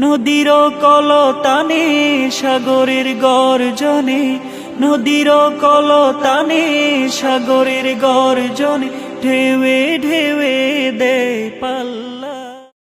নদীর কলতানে সাগরের গর্জনে। নদীর কলতানে সাগরের গর্জনে। ঢেউে ঢেউে দে পাল্লা।